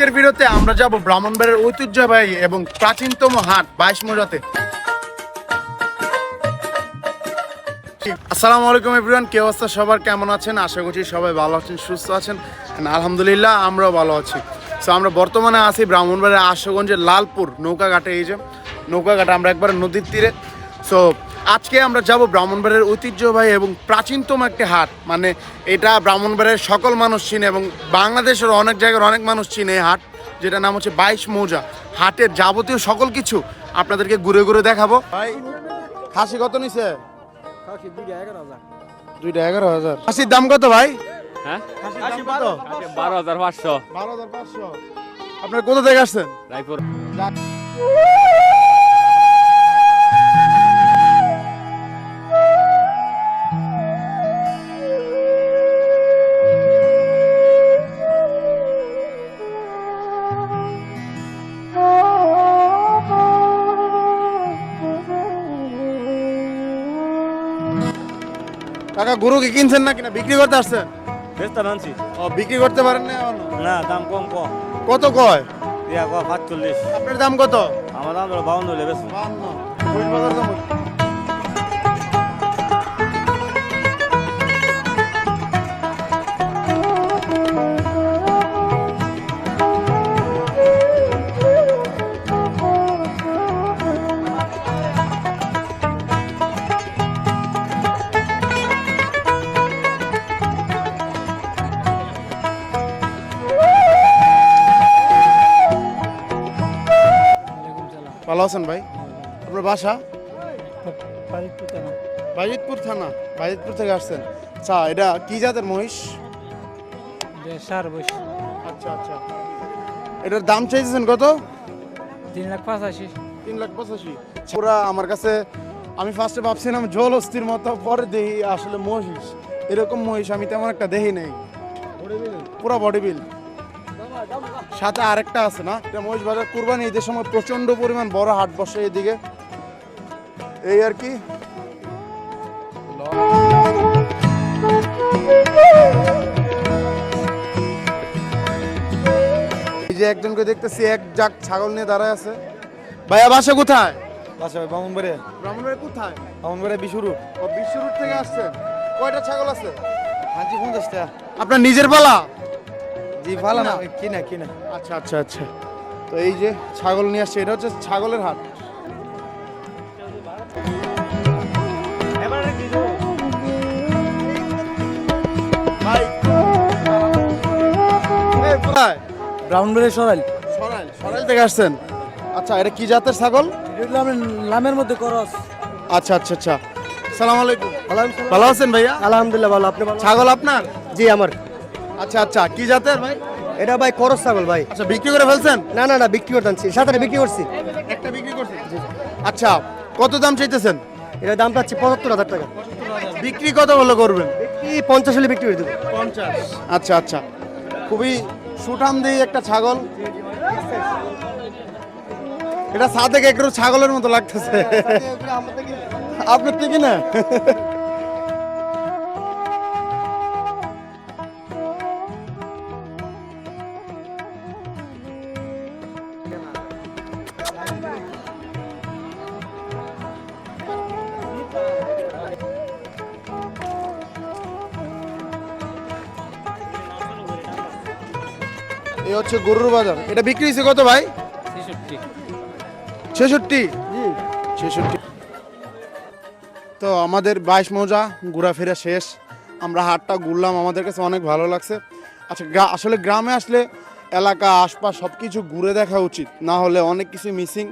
আজকের ভিডিওতে আমরা যাব ব্রাহ্মণবাড়ির ঐতিহ্যবাহী এবং প্রাচীনতম হাট বাইশ মোজাতে। আসসালামু আলাইকুম এভরিওয়ান, কে অবস্থা? সবার কেমন আছেন? আশা করছি সবাই ভালো আছেন, সুস্থ আছেন। আলহামদুলিল্লাহ, আমরাও ভালো আছি। সো আমরা বর্তমানে আছি ব্রাহ্মণবাড়ির আশুগঞ্জের লালপুর নৌকাঘাটে। এই যে নৌকাঘাটে আমরা একবার নদীর তীরে। সো আজকে আমরা যাব ব্রাহ্মণবাড়ির ঐতিহ্যবাহী এবং প্রাচীনতম একটি হাট। মানে এটা ব্রাহ্মণবাড়ির সকল মানুষ চিনে এবং বাংলাদেশের অনেক জায়গার অনেক মানুষ চিনে এই হাট যেটা নাম হচ্ছে বাইশ মৌজা। হাটের যাবতীয় সকল কিছু আপনাদেরকে ঘুরে ঘুরে দেখাবো। ভাই খাসি কত নিছে? দুইটা এগারো হাজার। খাসির দাম কত ভাই? হ্যাঁ? খাসির দাম কত? বারো হাজার পাঁচশো। বারো হাজার পাঁচশো। আপনার কোথা থেকে আসছেন? রায়পুর। কাকা গরু কি কিনছেন না কিনা বিক্রি করতে আসছেন বেস্তা মানছি ও বিক্রি করতে পারেন না এখনও? না দাম কম কম। কত কয়? ইয়া কম পাঁচচল্লিশ। আপনার দাম কত? আমার দাম হলো বাউন্ন হলে বেশ ভালো আছেন ভাই? আপনার বাসা? বাজিতপুর থানা। বাজিতপুর থেকে আসছেন। আচ্ছা এটা কি জাতের মহিষ? সার আচ্ছা আচ্ছা। এটার দাম চাইছেন কত? তিন লাখ পঁচাশি। তিন লাখ পঁচাশি। পুরা আমার কাছে আমি ফার্স্টে ভাবছিলাম জল অস্থির মতো পরে দেখি আসলে মহিষ। এরকম মহিষ আমি তেমন একটা দেখি নেই। পুরো বডি বিল সাথে আরেকটা আছে না? এটা মহিষ বাজার কুরবানি ঈদের সময় প্রচণ্ড পরিমাণ বড় হাট বসে এদিকে এই আর কি? এই যে একজনকে দেখতেছি এক জাক ছাগল নিয়ে দাঁড়ায় আছে। ভাইয়া বাসা কোথায়? বাসা ভাই বামুনবাড়ি ব্রাহ্মণবাড়ি কোথায়? বামুনবাড়ি বিশুরু ও বিশ্বরূপ থেকে আসছেন কয়টা ছাগল আছে? হাঁচি পঞ্চাশটা। আপনার নিজের পালা? জি ভালো না কিনা? কিনা। আচ্ছা আচ্ছা আচ্ছা। তো এই যে ছাগল নিয়ে আসছে এটা হচ্ছে ছাগলের হাট। কোথায়? ব্রাউনবেরি সরাইল। সরাইল সরাইল থেকে আসছেন। আচ্ছা এটা কি জাতের ছাগল? লামের মধ্যে করস। আচ্ছা আচ্ছা আচ্ছা। সালাম আলাইকুম। ভালো আছেন ভাইয়া? আলহামদুলিল্লাহ ভালো। আপনি ছাগল আপনার? জি আমার। আচ্ছা আচ্ছা কি জাতের ভাই? এটা ভাই করস ছাগল ভাই। আচ্ছা বিক্রি করে ফেলছেন? না না না বিক্রি করতে আনছি। সাথে বিক্রি করছি। একটা বিক্রি করছি আচ্ছা কত দাম চাইতেছেন? এটা দাম পাচ্ছি পঁচাত্তর হাজার টাকা। বিক্রি কত হলো করবেন? কি পঞ্চাশ হলে বিক্রি করে দেবো। পঞ্চাশ। আচ্ছা আচ্ছা। খুবই সুঠাম দিয়ে একটা ছাগল। এটা সাথে একটু ছাগলের মতো লাগতেছে। আপনার থেকে না? এই হচ্ছে গরুর বাজার। এটা বিক্রি হয়েছে কত ভাই? ছেষট্টি। ছেষট্টি? তো আমাদের বাইশ মৌজা ঘোরাফেরা শেষ। আমরা হাটটা ঘুরলাম আমাদের কাছে অনেক ভালো লাগছে। আচ্ছা আসলে গ্রামে আসলে এলাকা আশপাশ সব কিছু ঘুরে দেখা উচিত। না হলে অনেক কিছু মিসিং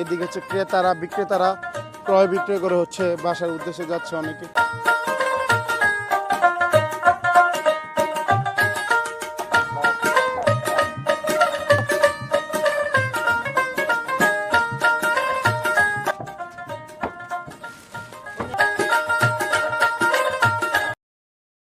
এদিকে হচ্ছে ক্রেতারা বিক্রেতারা। ক্রয় বিক্রয় করে হচ্ছে বাসার উদ্দেশ্যে যাচ্ছে অনেকে।